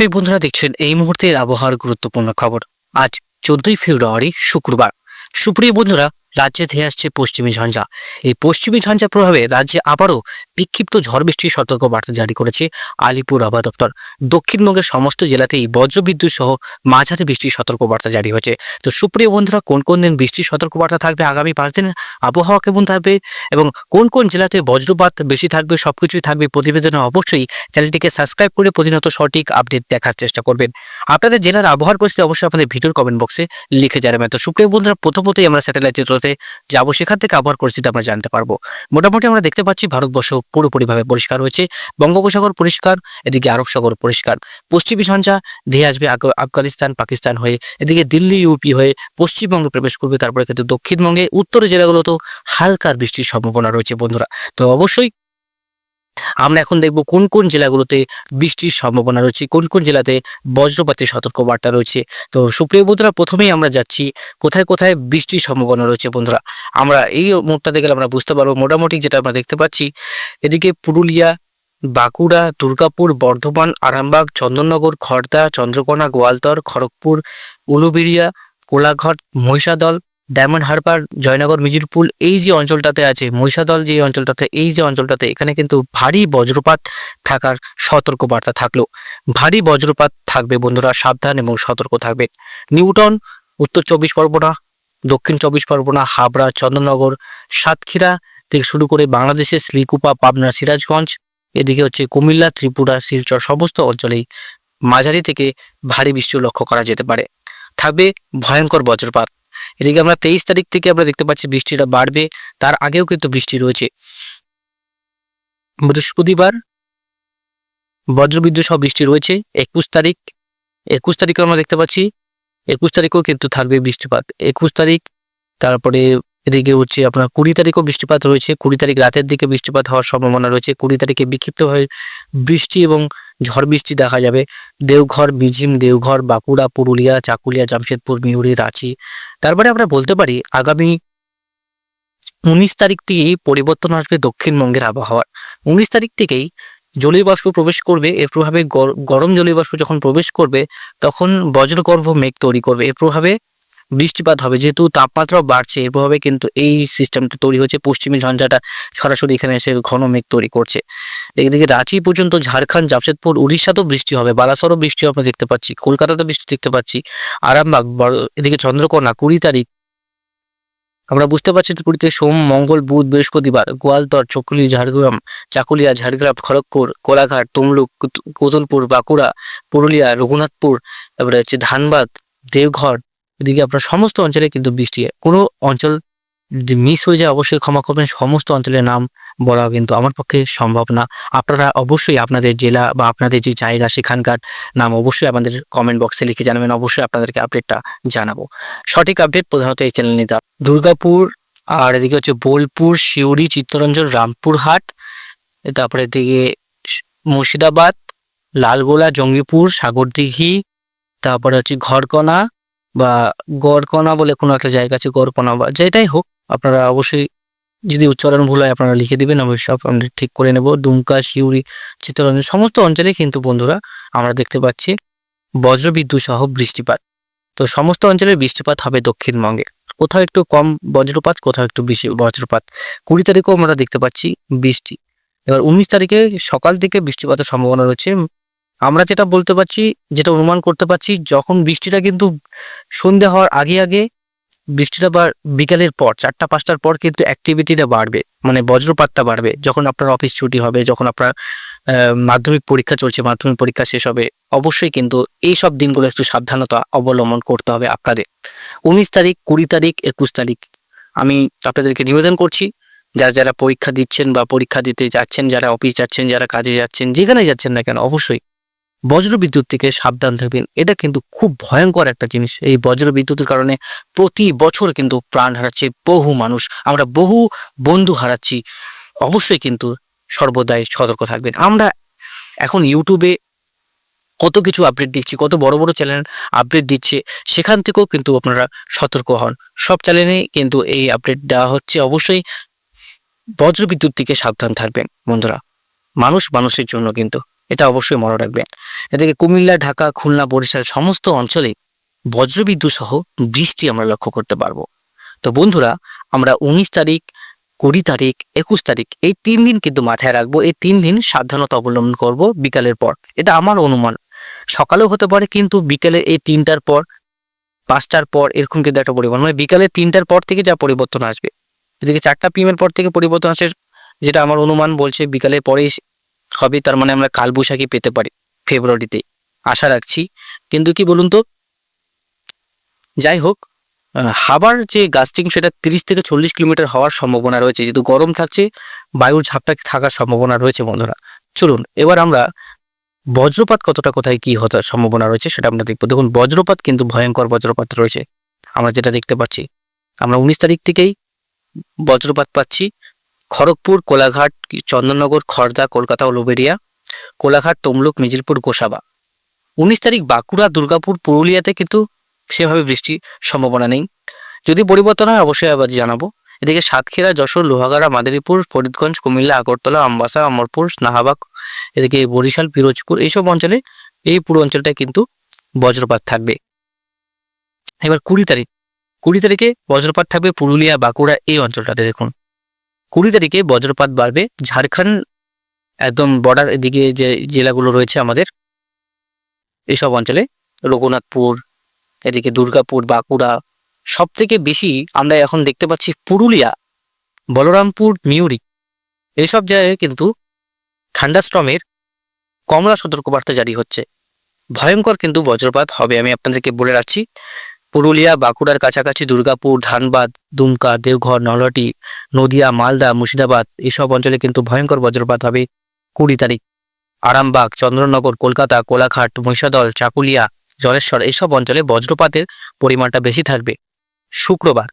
প্রিয় বন্ধুরা দেখছেন এই মুহূর্তের আবহাওয়ার গুরুত্বপূর্ণ খবর। আজ চোদ্দই ফেব্রুয়ারি শুক্রবার। সুপ্রিয় বন্ধুরা রাজ্যে ধেয়ে আসছে পশ্চিমী ঝঞ্ঝা। এই পশ্চিমী ঝঞ্ঝার প্রভাবে রাজ্যে আবারও বিক্ষিপ্ত ঝড় বৃষ্টির সতর্ক বার্তা জারি করেছে আলিপুর আবহাওয়া দপ্তর। দক্ষিণবঙ্গের সমস্ত জেলাতেই বজ্রবিদ্যুৎ সহ মাঝারি বৃষ্টির সতর্ক বার্তা জারি হয়েছে। তো সুপ্রিয় বন্ধুরা, কোন কোন দিন বৃষ্টির সতর্ক বার্তা থাকবে আগামী পাঁচ দিনের আবহাওয়া কেমন থাকবে? এবং কোন কোন জেলাতে বজ্রপাত বেশি থাকবে? সবকিছুই থাকবে প্রতিবেদনে। অবশ্যই চ্যানেলটিকে সাবস্ক্রাইব করে প্রতিনিয়ত সঠিক আপডেট দেখার চেষ্টা করবেন। আপনাদের জেলার আবহাওয়ার পরিস্থিতি অবশ্যই আপনাদের ভিডিওর কমেন্ট বক্সে লিখে জানাবেন। তো সুপ্রিয় বন্ধুরা প্রথমতেই আমরা স্যাটেলাইট চিত্রতে যাব, সেখান থেকে আবহাওয়ার পরিস্থিতি আমরা জানতে পারব। মোটামুটি আমরা দেখতে পাচ্ছি, ভারতবর্ষ পুরোপুরিভাবে পরিষ্কার হয়েছে বঙ্গোপসাগর পরিষ্কার, এদিকে আরব সাগর পরিষ্কার। পশ্চিমী সঞ্চা ধেয়ে আসবে আফগানিস্তান, পাকিস্তান হয়ে। এদিকে দিল্লি, ইউপি হয়ে পশ্চিমবঙ্গে প্রবেশ করবে। তারপরে কিন্তু দক্ষিণবঙ্গে উত্তরের জেলাগুলোতেও হালকা বৃষ্টির সম্ভাবনা রয়েছে বন্ধুরা। তো অবশ্যই আমরা এখন দেখব কোন কোন জেলাগুলোতে বৃষ্টির সম্ভাবনা রয়েছে, কোন কোন জেলাতে বজ্রপাতের সতর্ক বার্তা রয়েছে। তো সুপ্রিয় বন্ধুরা, প্রথমেই আমরা যাচ্ছি, কোথায় কোথায় বৃষ্টির সম্ভাবনা রয়েছে বন্ধুরা? আমরা এই মুহূর্তটাতে গেলে আমরা বুঝতে পারব মোটামুটি যেটা আমরা দেখতে পাচ্ছি। এদিকে পুরুলিয়া, বাঁকুড়া, দুর্গাপুর, বর্ধমান, আরামবাগ, চন্দননগর খড়দা চন্দ্রকোনা, গোয়ালতর, খড়গপুর, উলুবেড়িয়া, কোলাঘাট, মহিষাদল ডায়মন্ড হারবার, জয়নগর, মিজিরপুল, এই যে অঞ্চলটাতে আছে, মহিষাদল যে অঞ্চলটাতে, এই যে অঞ্চলটাতে, এখানে কিন্তু ভারী বজ্রপাত থাকার সতর্ক বার্তা থাকল। ভারী বজ্রপাত থাকবে বন্ধুরা, সাবধান এবং সতর্ক থাকবে। নিউটন, উত্তর চব্বিশ পরগনা, দক্ষিণ চব্বিশ পরগনা, হাবড়া, চন্দননগর, সাতক্ষীরা থেকে শুরু করে বাংলাদেশের শ্রীকুপা, পাবনা, সিরাজগঞ্জ, এদিকে হচ্ছে কুমিল্লা, ত্রিপুরা, শিলচর সমস্ত অঞ্চলেই মাঝারি থেকে ভারী বৃষ্টি লক্ষ্য করা যেতে পারে। থাকবে ভয়ঙ্কর বজ্রপাত। এদিকে আমরা তেইশ তারিখ থেকে আমরা দেখতে পাচ্ছি বৃষ্টিটা বাড়বে, তার আগেও কিন্তু বৃষ্টি রয়েছে। বৃহস্পতিবার বজ্রবিদ্যুৎ সহ বৃষ্টি রয়েছে, একুশ তারিখ, একুশ তারিখে আমরা দেখতে পাচ্ছি, একুশ তারিখেও কিন্তু থাকবে বৃষ্টিপাত। একুশ তারিখ, তারপরে এদিকে হচ্ছে আপনার কুড়ি তারিখও বৃষ্টিপাত রয়েছে। কুড়ি তারিখ রাতের দিকে বৃষ্টিপাত হওয়ার সম্ভাবনা রয়েছে। কুড়ি তারিখে বিক্ষিপ্তভাবে বৃষ্টি এবং ঝড় বৃষ্টি দেখা যাবে। দেওঘর বিঝিম দেওঘর, বাঁকুড়া, পুরুলিয়া, চাকুলিয়া, জামশেদপুর, মিউরি, রাঁচি। তারপরে আমরা বলতে পারি, আগামী উনিশ তারিখ থেকেই পরিবর্তন আসবে দক্ষিণবঙ্গের আবহাওয়ার। উনিশ তারিখ থেকেই জলীয় বাষ্প প্রবেশ করবে। এর প্রভাবে গর- গরম জলীয় বাষ্প যখন প্রবেশ করবে, তখন বজ্রগর্ভ মেঘ তৈরি করবে। এর প্রভাবে বৃষ্টিপাত হবে, যেহেতু তাপমাত্রা বাড়ছে, এর প্রভাবে কিন্তু এই সিস্টেমটা তৈরি হচ্ছে। পশ্চিমী ঝঞ্ঝাটা সরাসরি এখানে এসে ঘন মেঘ তৈরি করছে। এদিকে রাঁচি পর্যন্ত ঝাড়খণ্ড, জামশেদপুর, উড়িষ্যাতেও বৃষ্টি হবে, বালাসরও বৃষ্টি আমরা দেখতে পাচ্ছি কলকাতাতে বৃষ্টি দেখতে পাচ্ছি, আরামবাগ এদিকে চন্দ্রকোনা, কুড়ি তারিখ। আমরা বুঝতে পারছি পুরীতে সোম, মঙ্গল, বুধ, বৃহস্পতিবার, গোয়ালতর, চকুলি, ঝাড়গ্রাম, চাকুলিয়া, ঝাড়গ্রাম, খড়গপুর, কোলাঘাট, তমলুক কোতলপুর, বাঁকুড়া, পুরুলিয়া, রঘুনাথপুর, তারপরে হচ্ছে ধানবাদ, দেওঘর এদিকে আপনার সমস্ত অঞ্চলে কিন্তু বৃষ্টি, কোনো অঞ্চল মিস হয়ে যায়, অবশ্যই ক্ষমা করবেন। সমস্ত অঞ্চলের নাম বলা কিন্তু আমার পক্ষে সম্ভব না। আপনারা অবশ্যই আপনাদের জেলা বা আপনাদের যে জায়গা, সেখানকার নাম অবশ্যই আমাদের কমেন্ট বক্সে লিখে জানাবেন। অবশ্যই আপনাদেরকে আপডেটটা জানাব। সঠিক আপডেট প্রধানত এই চ্যানেল নিতে দুর্গাপুর, আর এদিকে হচ্ছে বোলপুর শিউরি চিত্তরঞ্জন, রামপুরহাট, তারপরে এদিকে মুর্শিদাবাদ, লালগোলা, জঙ্গিপুর, সাগরদিঘি, তারপরে হচ্ছে ঘরকণা বা গড়কণা বলে কোনো একটা জায়গা আছে, গড়কণা বা যেটাই হোক, আপনারা অবশ্যই যদি উচ্চারণ ভুল হয় আপনারা লিখে দিবেন অবশ্যই আমরা ঠিক করে নেব। দুমকা শিউরি চিত্তরঞ্জন, সমস্ত অঞ্চলে কিন্তু বন্ধুরা আমরা দেখতে পাচ্ছি বজ্রবিদ্যুৎ সহ বৃষ্টিপাত। তো সমস্ত অঞ্চলে বৃষ্টিপাত হবে দক্ষিণবঙ্গে। কোথাও একটু কম বজ্রপাত, কোথাও একটু বেশি বজ্রপাত। কুড়ি তারিখেও আমরা দেখতে পাচ্ছি বৃষ্টি। এবার উনিশ তারিখে সকাল থেকে বৃষ্টিপাতের সম্ভাবনা রয়েছে। আমরা যেটা বলতে পারছি, যেটা অনুমান করতে পারছি, যখন বৃষ্টিটা কিন্তু সন্ধে হওয়ার আগে আগে বৃষ্টিটা বা বিকালের পর, চারটা পাঁচটার পর কিন্তু অ্যাক্টিভিটিটা বাড়বে মানে বজ্রপাতটা বাড়বে। যখন আপনার অফিস ছুটি হবে, যখন আপনার মাধ্যমিক পরীক্ষা চলছে, মাধ্যমিক পরীক্ষা শেষ হবে, অবশ্যই কিন্তু এই সব দিনগুলো একটু সাবধানতা অবলম্বন করতে হবে আপনাদের। উনিশ তারিখ, কুড়ি তারিখ, একুশ তারিখ। আমি আপনাদেরকে নিবেদন করছি, যারা যারা পরীক্ষা দিচ্ছেন বা পরীক্ষা দিতে যাচ্ছেন, যারা অফিস যাচ্ছেন, যারা কাজে যাচ্ছেন যেখানে যাচ্ছেন না কেন, অবশ্যই বজ্র বিদ্যুৎ থেকে সাবধান থাকবেন। এটা কিন্তু খুব ভয়ঙ্কর একটা জিনিস। এই বজ্র বিদ্যুতের কারণে প্রতি বছর কিন্তু প্রাণ হারাচ্ছে বহু মানুষ। আমরা বহু বন্ধু হারাচ্ছি। অবশ্যই কিন্তু সর্বদাই সতর্ক থাকবেন। আমরা এখন ইউটিউবে কত কিছু আপডেট দিচ্ছি, কত বড় বড় চ্যানেল আপডেট দিচ্ছে, সেখান থেকেও কিন্তু আপনারা সতর্ক হন। সব চ্যানেলেই কিন্তু এই আপডেট দেওয়া হচ্ছে। অবশ্যই বজ্রবিদ্যুৎ থেকে সাবধান থাকবেন বন্ধুরা। মানুষ মানুষের জন্য কিন্তু। এটা অবশ্যই মনে রাখবেন। এদিকে কুমিল্লা, ঢাকা, খুলনা, বরিশাল সমস্ত অঞ্চলে বজ্রবিদ্যুৎ সহ বৃষ্টি আমরা লক্ষ্য করতে পারব। তো বন্ধুরা, আমরা উনিশ তারিখ, কুড়ি তারিখ, একুশ তারিখ এই তিন দিন কিন্তু মাথায় রাখব। এই তিন দিন সাবধানতা অবলম্বন করব বিকালের পর। এটা আমার অনুমান। সকালেও হতে পারে কিন্তু বিকেলে এই তিনটার পর, পাঁচটার পর এরকম কিন্তু একটা পরিবর্তন। মানে বিকালে তিনটার পর থেকে যা পরিবর্তন আসবে। এদিকে চারটা পিএমের পর থেকে পরিবর্তন আসে, যেটা আমার অনুমান বলছে। বিকালের পরেই হবে তার মানে আমরা কালবৈশাখী পেতে পারি ফেব্রুয়ারিতে। আশা রাখছি। কিন্তু কি বলুন তো? যাই হোক হাবার যে গাস্টিং সেটা তিরিশ থেকে চল্লিশ কিলোমিটার হওয়ার সম্ভাবনা রয়েছে। যেহেতু গরম থাকছে, বায়ুর ঝাপটা থাকার সম্ভাবনা রয়েছে বন্ধুরা। চলুন, এবার আমরা বজ্রপাত কতটা, কোথায়, কি হওয়ার সম্ভাবনা রয়েছে সেটা আমরা দেখব। দেখুন, বজ্রপাত কিন্তু ভয়ঙ্কর বজ্রপাত রয়েছে। আমরা যেটা দেখতে পাচ্ছি, আমরা উনিশ তারিখ থেকেই বজ্রপাত পাচ্ছি। খড়গপুর, কোলাঘাট, চন্দননগর খড়দা কলকাতা ও লোবেরিয়া, কোলাঘাট, তমলুক, মিজিলপুর, গোসাবা। উনিশ তারিখ বাঁকুড়া, দুর্গাপুর, পুরুলিয়াতে কিন্তু সেভাবে বৃষ্টির সম্ভাবনা নেই। যদি পরিবর্তন হয়, অবশ্যই আবার জানাব। এদিকে সাতক্ষীরা, যশোর, লোহাগাড়া, মাদারীপুর, ফরিদগঞ্জ, কুমিল্লা, আগরতলা, আমবাসা, অমরপুর নাহাবাগ এদিকে বরিশাল, পিরোজপুর, এইসব অঞ্চলে এই পুরো অঞ্চলটায় কিন্তু বজ্রপাত থাকবে। এবার কুড়ি তারিখ। কুড়ি তারিখে বজ্রপাত থাকবে পুরুলিয়া, বাঁকুড়া এই অঞ্চলটাতে, দেখুন। কুড়ি তারিখে বজ্রপাত বাড়বে। ঝাড়খণ্ড একদম বর্ডার এদিকে যে জেলাগুলো রয়েছে আমাদের এইসব অঞ্চলে, রঘুনাথপুর, এদিকে দুর্গাপুর, বাঁকুড়া সব থেকে বেশি আমরা এখন দেখতে পাচ্ছি পুরুলিয়া, বলরামপুর, মিউরি। এইসব জায়গায় কিন্তু ঠান্ডাস্ট্রমের কমলা সতর্কবার্তা জারি হচ্ছে। ভয়ঙ্কর কিন্তু বজ্রপাত হবে, আমি আপনাদেরকে বলে রাখছি। পুরুলিয়া, বাঁকুড়ার কাছাকাছি দুর্গাপুর, ধানবাদ, দুমকা, দেওঘর, নলহাটি, নদিয়া, মালদা, মুর্শিদাবাদ এসব অঞ্চলে কিন্তু ভয়ঙ্কর বজ্রপাত হবে কুড়ি তারিখ। আরামবাগ, চন্দ্রনগর, কলকাতা, কোলাঘাট, মহিষাদল, চাকুলিয়া, জলেশ্বর এইসব অঞ্চলে বজ্রপাতের পরিমাণটা বেশি থাকবে শুক্রবার,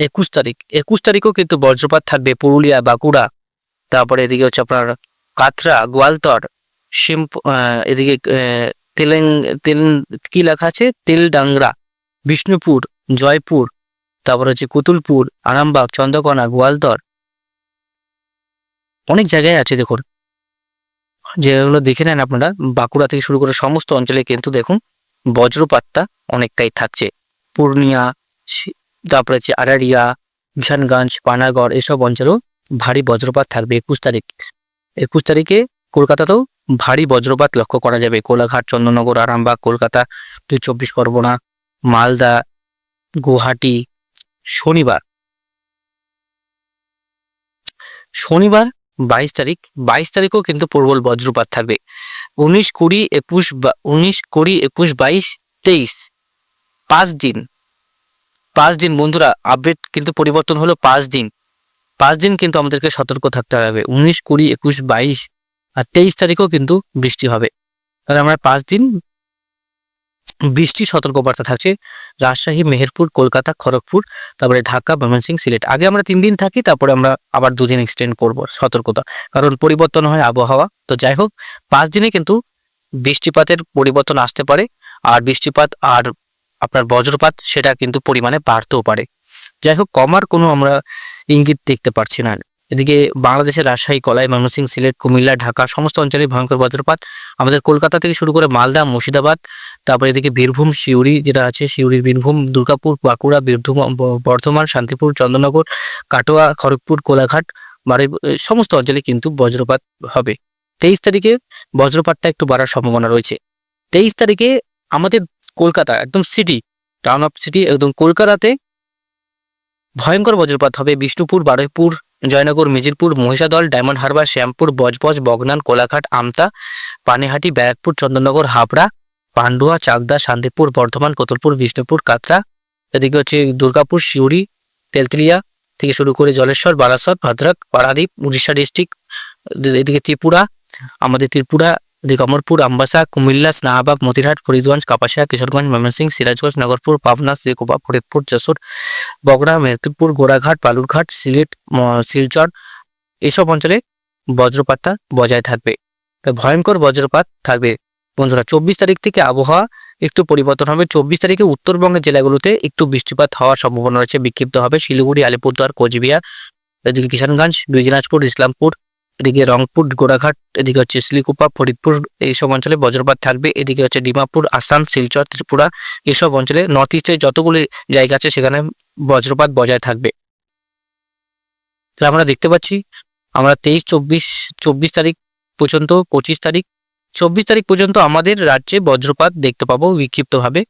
একুশ তারিখ। একুশ তারিখও কিন্তু বজ্রপাত থাকবে পুরুলিয়া, বাঁকুড়া, তারপরে এদিকে হচ্ছে আপনার কাতরা গোয়ালতর শিম্প এদিকে তেলেং তেল কি লেখা আছে? তেলডাংরা। বিষ্ণুপুর, জয়পুর, তারপর হচ্ছে কুতুলপুর, আরামবাগ, চন্দ্রকোনা, গোয়ালতর। অনেক জায়গায় আছে দেখুন। যেগুলো দেখে নেন আপনারা, বাঁকুড়া থেকে শুরু করে সমস্ত অঞ্চলে কিন্তু দেখুন বজ্রপাতটা অনেকটাই থাকছে। পূর্ণিয়া তারপরে হচ্ছে আরারিয়া, কিষানগঞ্জ, পানাগড়, এসব অঞ্চলেও ভারী বজ্রপাত থাকবে একুশ তারিখ। একুশ তারিখে কলকাতাতেও ভারী বজ্রপাত লক্ষ্য করা যাবে। কোলাঘাট চন্দ্রনগর আরামবাগ, কলকাতা চব্বিশ পরগনা মালদা, গুয়াহাটি, শনিবার। শনিবার বাইশ তারিখ, বাইশ তারিখও কিন্তু প্রবল বজ্রপাত থাকবে। উনিশ কুড়ি একুশ উনিশ কুড়ি একুশ বাইশ তেইশ, পাঁচ দিন। পাঁচ দিন বন্ধুরা আপডেট কিন্তু পরিবর্তন হলো পাঁচ দিন। পাঁচ দিন কিন্তু আমাদেরকে সতর্ক থাকতে হবে। উনিশ কুড়ি একুশ বাইশ আর তেইশ তারিখও কিন্তু বৃষ্টি হবে। তাহলে আমরা পাঁচ দিন বৃষ্টি, সতর্কবার্তা থাকছে। রাজশাহী, মেহেরপুর, কলকাতা, খড়গপুর, তারপরে ঢাকা, ময়মনসিংহ, সিলেট। আগে আমরা তিন দিন থাকি, তারপরে আমরা আবার দুদিন এক্সটেন্ড করব সতর্কতা। কারণ পরিবর্তন হয় আবহাওয়া। তো যাই হোক, পাঁচ দিনে কিন্তু বৃষ্টিপাতের পরিবর্তন আসতে পারে। আর বৃষ্টিপাত আর আপনার বজ্রপাত, সেটা কিন্তু পরিমাণে বাড়তেও পারে। যাই হোক কমার কোনো আমরা ইঙ্গিত দেখতে পারছি না। এদিকে বাংলাদেশের রাজশাহী, কলাই ময়মনসিংহ সিলেট, কুমিল্লা, ঢাকা সমস্ত অঞ্চলে ভয়ঙ্কর বজ্রপাত। আমাদের কলকাতা থেকে শুরু করে মালদা, মুর্শিদাবাদ, তারপরে এদিকে বীরভূম, সিউড়ি যেটা আছে সিউড়ি বীরভূম, দুর্গাপুর, বাঁকুড়া, বীরভূম বর্ধমান, শান্তিপুর, চন্দ্রনগর, কাটোয়া, খড়গপুর, কোলাঘাট বাড়ি সমস্ত অঞ্চলে কিন্তু বজ্রপাত হবে। তেইশ তারিখে বজ্রপাতটা একটু বাড়ার সম্ভাবনা রয়েছে। তেইশ তারিখে আমাদের কলকাতা একদম সিটি টাউন অফ সিটি একদম কলকাতাতে ভয়ঙ্কর বজ্রপাত হবে। বিষ্ণুপুর, বারুইপুর জয়নগর, মিজিরপুর, মহিষাদল, ডায়মন্ড হারবার, শ্যামপুর, বজবজ, বগনান, কোলাঘাট, আমতা, পানিহাটি, ব্যারাকপুর, চন্দননগর, হাবড়া, পান্ডুয়া, চাকদা, শান্তিপুর, বর্ধমান, কোতলপুর, বিষ্ণুপুর, কাতরা, এদিকে হচ্ছে দুর্গাপুর, সিউড়ি, তেলতলিয়া থেকে শুরু করে জলেশ্বর, বারাসত, ভদ্রক, পারাদ্বীপ, উড়িষ্যা ডিস্ট্রিক্ট, এদিকে ত্রিপুরা, আমাদের ত্রিপুরা এদিকে অমরপুর আমবাসা, কুমিল্লা স্নাহাবাগ মতিরহাট, ফরিদগঞ্জ, কাপাসিয়া, কিশোরগঞ্জ, ময়মনসিংহ, সিরাজগঞ্জ, নগরপুর, পাবনা শ্রীকোপা ফরিদপুর, যশোর, বগড়া, মেদিনীপুর, গোড়াঘাট, বালুরঘাট, সিলেট শিলচর, এসব অঞ্চলে বজ্রপাতটা বজায় থাকবে। ভয়ঙ্কর বজ্রপাত থাকবে। বন্ধুরা, চব্বিশ তারিখ থেকে আবহাওয়া একটু পরিবর্তন হবে। চব্বিশ তারিখে উত্তরবঙ্গের জেলাগুলোতে একটু বৃষ্টিপাত হওয়ার সম্ভাবনা রয়েছে। বিক্ষিপ্ত হবে শিলিগুড়ি, আলিপুরদুয়ার, কোচবিহার কিষানগঞ্জ দুই দিনাজপুর, ইসলামপুর এদিকে রংপুর, গোড়াঘাট, এদিকে হচ্ছে শিলিকুপা ফরিদপুর এইসব অঞ্চলে বজ্রপাত থাকবে। এদিকে হচ্ছে ডিমাপুর, আসাম, শিলচর, ত্রিপুরা এসব অঞ্চলে নর্থ ইস্টের যতগুলি জায়গা আছে সেখানে বজ্রপাত বজায় থাকবে। তাহলে আমরা দেখতে পাচ্ছি, আমরা তেইশ, চব্বিশ চব্বিশ তারিখ পর্যন্ত, পঁচিশ তারিখ, চব্বিশ তারিখ পর্যন্ত আমাদের রাজ্যে বজ্রপাত দেখতে পাবো বিক্ষিপ্তভাবে।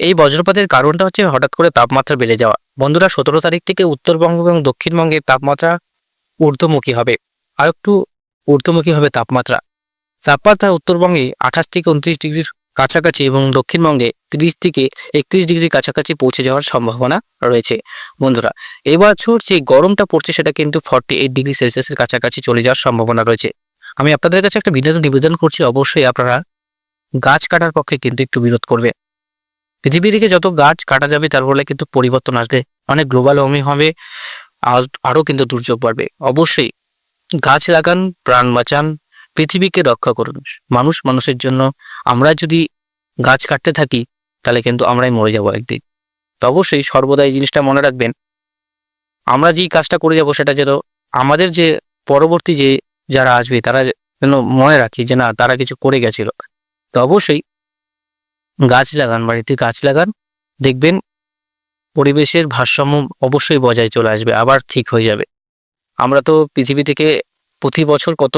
এই বজ্রপাতের কারণটা হচ্ছে হঠাৎ করে তাপমাত্রা বেড়ে যাওয়া। বন্ধুরা, সতেরো তারিখ থেকে উত্তরবঙ্গ এবং দক্ষিণবঙ্গের তাপমাত্রা ঊর্ধ্বমুখী হবে। আর একটু ঊর্ধ্বমুখী হবে তাপমাত্রা। তাপমাত্রা উত্তরবঙ্গে আঠাশ থেকে উনত্রিশ ডিগ্রির কাছাকাছি এবং দক্ষিণবঙ্গে তিরিশ থেকে একত্রিশ ডিগ্রির কাছাকাছি পৌঁছে যাওয়ার সম্ভাবনা রয়েছে। বন্ধুরা এবছর যে গরমটা পড়ছে সেটা কিন্তু ফর্টি এইট ডিগ্রি সেলসিয়াসের কাছাকাছি চলে যাওয়ার সম্ভাবনা রয়েছে। আমি আপনাদের কাছে একটা বিনোদন নিবেদন করছি, অবশ্যই আপনারা গাছ কাটার পক্ষে কিন্তু একটু বিরোধ করবে পৃথিবী থেকে যত গাছ কাটা যাবে তার ফলে কিন্তু পরিবর্তন আসবে, অনেক গ্লোবাল ওয়ার্মিং হবে আর আরও কিন্তু দুর্যোগ বাড়বে। অবশ্যই গাছ লাগান, প্রাণ বাঁচান, পৃথিবীকে রক্ষা করুন। মানুষ মানুষের জন্য, আমরা যদি গাছ কাটতে থাকি, তাহলে কিন্তু আমরাই মরে যাব একদিন। তো অবশ্যই সর্বদা এই জিনিসটা মনে রাখবেন। আমরা যেই কাজটা করে যাব, সেটা যেন আমাদের যে পরবর্তী যে যারা আসবে, তারা যেন মনে রাখি যে না, তারা কিছু করে গেছিল। তো অবশ্যই গাছ লাগান, বাড়িতে গাছ লাগান। দেখবেন পরিবেশের ভারসাম্য অবশ্যই বজায় চলে আসবে, আবার ঠিক হয়ে যাবে। আমরা তো পৃথিবী থেকে প্রতি বছর কত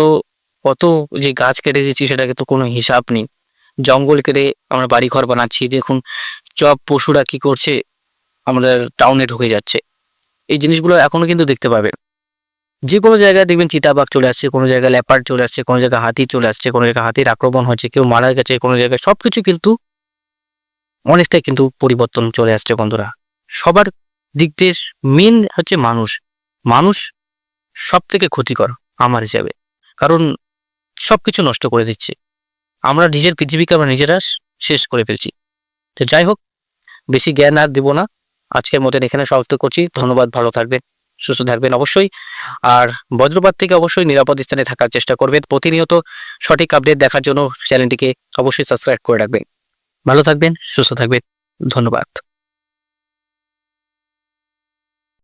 কত যে গাছ কেটে দিচ্ছি সেটাকে তো কোনো হিসাব নেই। জঙ্গল কেটে আমরা বাড়িঘর বানাচ্ছি, দেখুন সব পশুরা কি করছে, আমাদের টাউনে ঢুকে যাচ্ছে। এই জিনিসগুলো এখনও কিন্তু দেখতে পাবেন যে কোনো জায়গায় দেখবেন চিতাবাঘ চলে আসছে, কোনো জায়গায় লেপার্ড চলে আসছে, কোনো জায়গায় হাতি চলে আসছে, কোনো জায়গায় হাতির আক্রমণ হচ্ছে, কেউ মারা গেছে, কোনো জায়গায় সব কিছু কিন্তু অনেকটাই কিন্তু পরিবর্তন চলে আসছে বন্ধুরা। সবার দিক দিয়ে মেন হচ্ছে মানুষ। মানুষ সব থেকে ক্ষতিকর আমার হিসাবে। কারণ সবকিছু নষ্ট করে দিচ্ছে। আমরা নিজের পৃথিবীকে আমরা নিজেরা শেষ করে ফেলছি। তো যাই হোক, বেশি জ্ঞান আর দেবো না। আজকের মতন এখানে সমাপ্ত করছি। ধন্যবাদ, ভালো থাকবেন, সুস্থ থাকবেন অবশ্যই। আর বজ্রপাত থেকে অবশ্যই নিরাপদ স্থানে থাকার চেষ্টা করবেন। প্রতিনিয়ত সঠিক আপডেট দেখার জন্য চ্যানেলটিকে অবশ্যই সাবস্ক্রাইব করে রাখবেন। ভালো থাকবেন, সুস্থ থাকবেন। ধন্যবাদ।